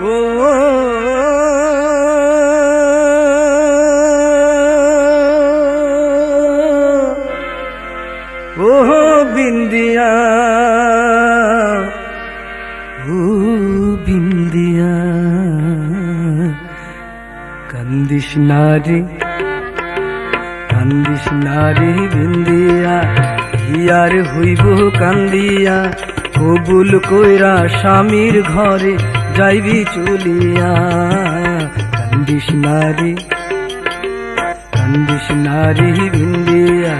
ও ও বিন্দিয়া ও বিন্দিয়া, কান্দিস নারী কান্দিস নারী বিন্দিয়া হিয়ার হইব কান্দিয়া, কবুল কইরা স্বামীর ঘরে যাইবি চলিয়া, কান্দিস নারী কান্দিস নারী বিন্দিয়া,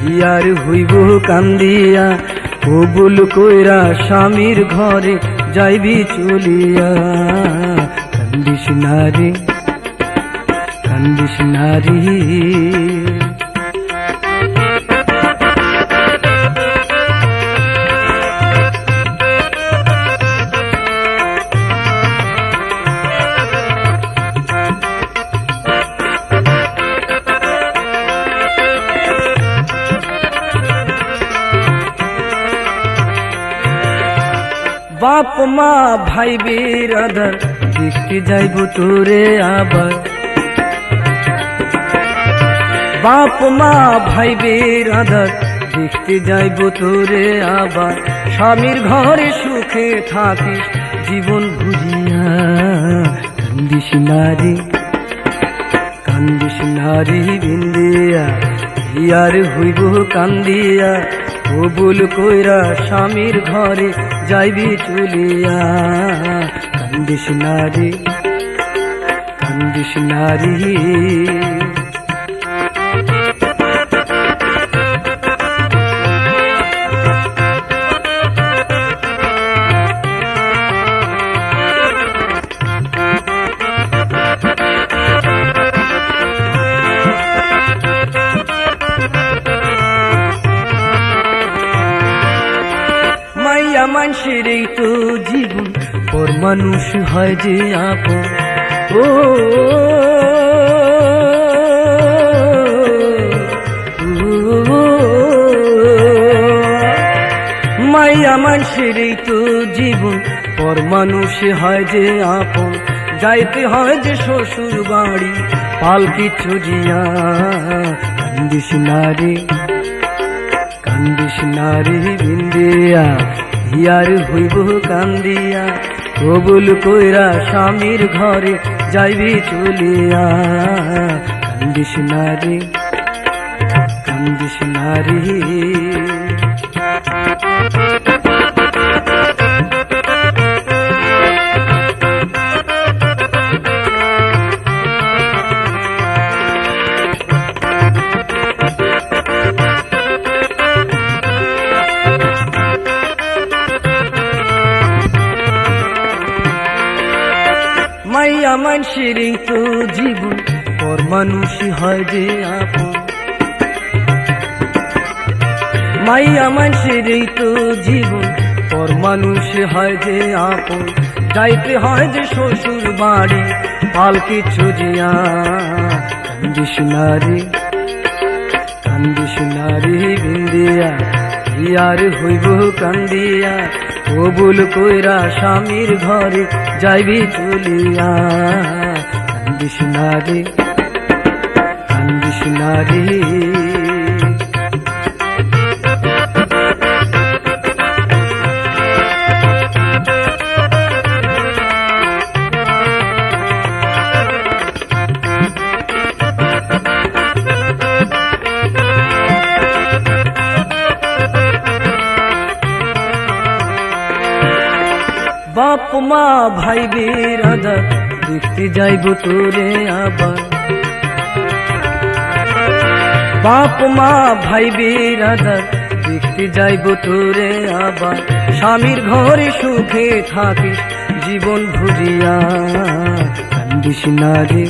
হিয়ার হইব কান্দিয়া, কবুল কইরা স্বামীর ঘরে যাইবি চলিয়া, কান্দিস নারী কান্দিস নারী। বাপ মা, ভাই বিরাদার দেখতে যাইব তোরে আবার। বাপ, মা, ভাই বিরাদার দেখতে যাইব তোরে আবার। স্বামীর ঘরে সুখে থাকিস, জীবন ভুজিয়া কান্দিস নারী কান্দিস নারী বিন্দিয়া হিয়ার হইব কান্দিয়া। কবুল কইরা স্বামীর ঘরে যাইবি চলিয়া কান্দিস নারী কান্দিস নারী মানুষের এই তো জীবন। পর মানুষ হয় যে আপন। ও মাইয়া মানুষের এই তো জীবন। পর মানুষ হয় যে আপন। যাইতে হয় যে শ্বশুর বাড়ি। পালকি চুজিয়া কান্দিস নারী কান্দিস নারী বিন্দিয়া। হিয়ার হইব কান্দিয়া কবুল কইরা স্বামীর ঘরে যাইবি চলিয়া। কান্দিস নারী কান্দিস নারী মাইয়া মানুষের এই তো জীবন, পর মানুষ হয় যে আপন। মাইয়া মানুষের এই তো জীবন, পর মানুষ হয় যে আপন। যাইতে হয় যে শ্বশুর বাড়ি পালকি ছুজিয়া কান্দিস নারী নারী বিন্দিয়া হিয়ার হইব কান্দিয়া। কবুল কইরা স্বামীর ঘরে যাইবি তুলিয়া কান্দিস নারী কান্দিস নারী বাপ, মা, ভাই বিরাদার দেখতে যাইব তোরে আবার। বাপ, মা, ভাই বিরাদার দেখতে যাইব তোরে আবার। স্বামীর ঘরে সুখে থাকিস, জীবন ভুজিয়া। কান্দিস নারী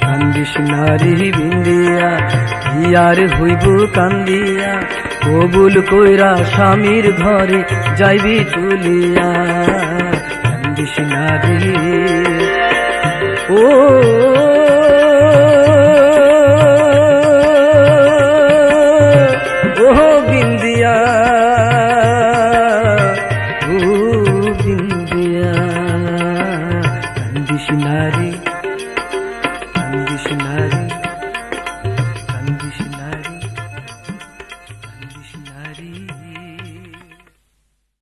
কান্দিস নারী বিন্দিয়া। হিয়ার হইব কান্দিয়া? কবুল কইরা স্বামীর ঘরে যাইবি তুলিয়া রে। ও ও বিন্দি